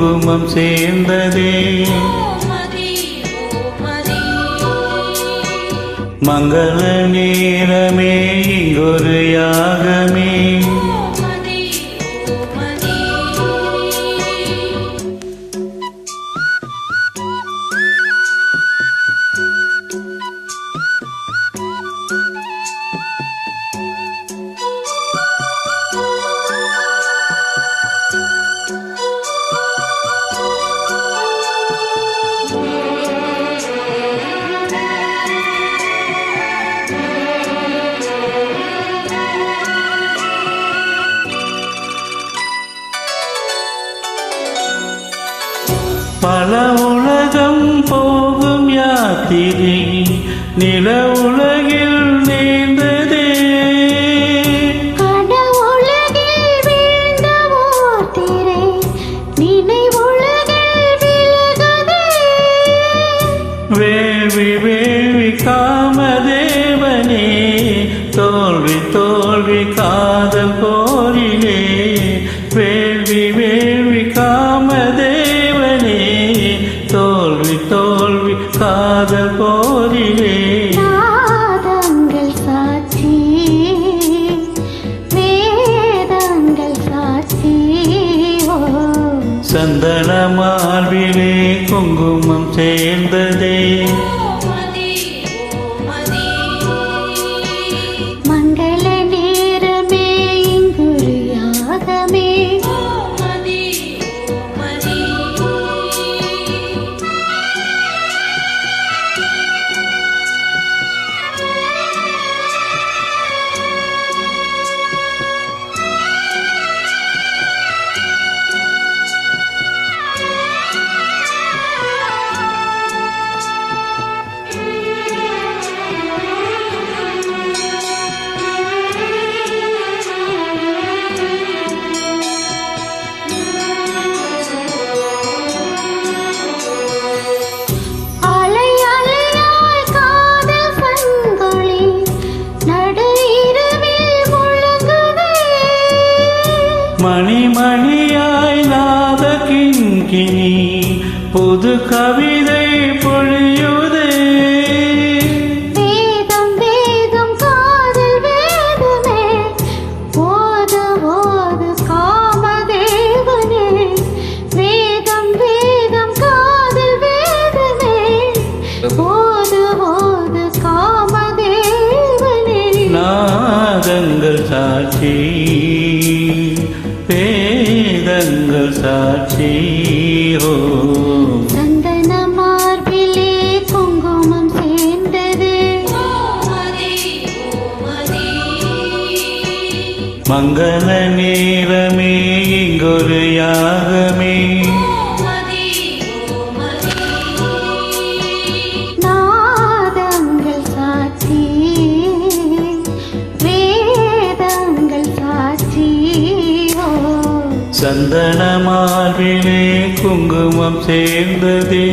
குங்குமம் சேர்ந்ததே. மங்கள நேரமே இங்கொரு யாகம். பல உலகம் போகும் யாத்திரை நில உலகில் நீந்ததே. வேள்வி வேள்வி காமதேவனே தோல்வி தோல்வி காதல் போரிலே. வேள்வி வேள்வி காமதேவனே காதல் போரிலே நாதங்கள் சாட்சி. வேதங்கள் சாட்சி. ஓ. சந்தன மார்பிலே குங்குமம் சேர்ந்ததே. புது கவிதை பொழியுதே. வேதம் வேதம் காதல் வேதமே. ஓது ஓது காமதேவனே. வேதம் வேதம் காதல் வேதமே. ஓது ஓது காமதேவனே. நாதங்கள் சாட்சி வேதங்கள் சாட்சி ஓ. மங்கள நேரமே இங்கொரு யாகமே. நாதங்கள் சாட்சி வேதங்கள் சாட்சி ஓ. சந்தன மார்பிலே குங்குமம் சேர்ந்ததே.